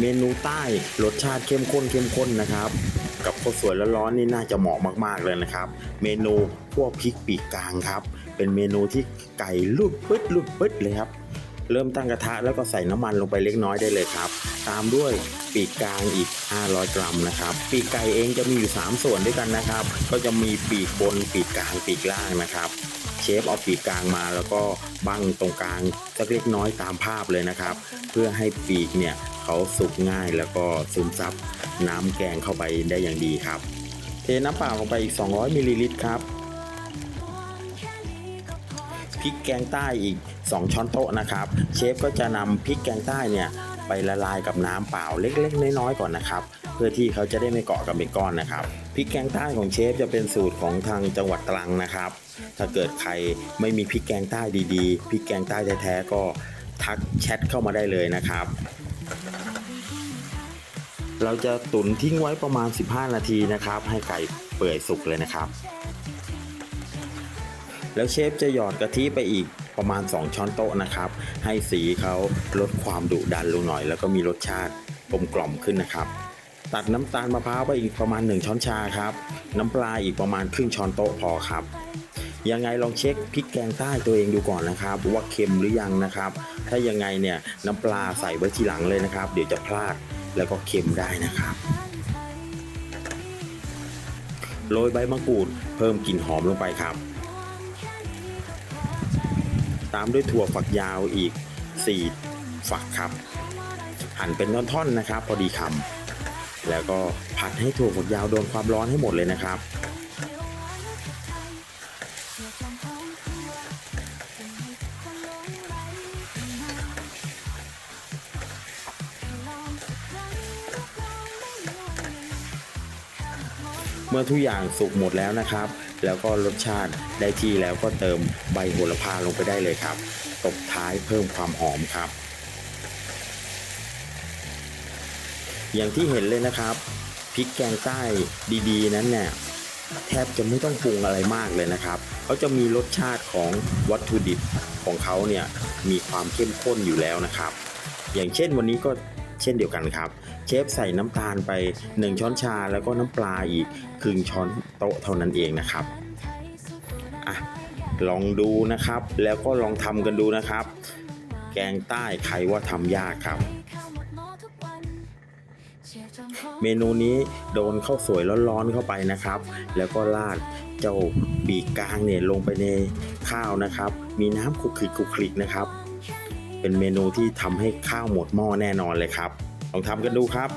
เมนูใต้รสชาติเข้มข้นเข้มข้นนะครับ กับข้าวสวยร้อนๆนี่น่าจะเหมาะมากๆเลยนะครับ เมนูพวกพริกปีกกลางครับ เป็นเมนูที่ไก่ลุดปึ๊ดลุดปึ๊ดเลยครับ เริ่มตั้งกระทะแล้วก็ใส่น้ำมันลงไปเล็กน้อยได้เลยครับ ตามด้วยปีกกลางอีก 500 กรัมนะครับ ปีกไก่เองจะมีอยู่ 3 ส่วนด้วยกันนะครับ ก็จะมีปีกบนปีกกลางปีกล่างนะครับเชฟเอาปีกกลางมาแล้วก็บั้งตรงกลางสักเล็กน้อยตามภาพเลยนะครับ เพื่อให้ปีกเนี่ยเขาสุกง่ายแล้วก็ซึมซับน้ำแกงเข้าไปได้อย่างดีครับ เทน้ำเปล่าลงไปอีก 200มิลลิลิตรครับพริกแกงใต้อีก 2 ช้อนโต๊ะนะครับ เชฟก็จะนำพริกแกงใต้เนี่ยไปละลายกับน้ำเปล่าเล็กๆ น้อยๆก่อนนะครับ เพื่อที่เขาจะได้ไม่เกาะกับเบคอนนะครับพริกแกงใต้ของเชฟจะเป็นสูตรของทางจังหวัดตรังนะครับ ถ้าเกิดใครไม่มีพริกแกงใต้ดีๆพริกแกงใต้แท้ๆก็ทักแชทเข้ามาได้เลยนะครับ เราจะตุ๋นทิ้งไว้ประมาณ 15 นาทีนะครับ ให้ไก่เปื่อยสุกเลยนะครับ แล้วเชฟจะหยอดกะทิไปอีก ประมาณ 2 ช้อนโต๊ะนะครับ ให้สีเขาลดความดุดันลงหน่อย แล้วก็มีรสชาติกลมกล่อมขึ้นนะครับ ตัดน้ำตาลมะพร้าวไปอีกประมาณ 1 ช้อนชาครับ น้ำปลาอีกประมาณครึ่งช้อนโต๊ะพอครับยังไงลองเช็คพริกแกงใต้ตัวเองดูก่อนนะครับ ว่าเค็มหรือยังนะครับ ถ้ายังไงเนี่ยน้ำปลาใส่ไว้ทีหลังเลยนะครับ เดี๋ยวจะพลาดแล้วก็เค็มได้นะครับโรยใบมะกรูดเพิ่มกลิ่นหอมลงไปครับ ตามด้วยถั่วฝักยาวอีก 4 ฝักครับ หั่นเป็นท่อนๆนะครับ พอดีคำแล้วก็ผัดให้ถั่วฝักยาวโดนความร้อนให้หมดเลยนะครับ เมื่อทุกอย่างสุกหมดแล้วนะครับ แล้วก็รสชาติได้ที่แล้วก็เติมใบโหระพาลงไปได้เลยครับ ตบท้ายเพิ่มความหอมครับ อย่างที่เห็นเลยนะครับพริกแกงใต้ดีๆ นั้นเนี่ยแทบจะไม่ต้องปรุงอะไรมากเลยนะครับเขาจะมีรสชาติของวัตถุดิบของเขาเนี่ยมีความเข้มข้นอยู่แล้วนะครับ อย่างเช่นวันนี้ก็ ช่นเดียวกันครับ เชฟใส่น้ำตาลไป 1 ช้อนชาแล้วก็น้ำปลาอีกครึ่งช้อนโต๊ะเท่านั้นเองนะครับอะลองดูนะครับ แล้วก็ลองทำกันดูนะครับ แกงใต้ใครว่าทำยากครับ เมนูนี้โดนข้าวสวยร้อนๆเข้าไปนะครับ แล้วก็ราดเจ้าปีกกลางเนี่ยลงไปในข้าวนะครับ มีน้ำคลุกคลิกคลุกคลิกนะครับ เป็นเมนูที่ทำให้ข้าวหมดหม้อแน่นอนเลยครับ ลองทำกันดูครับ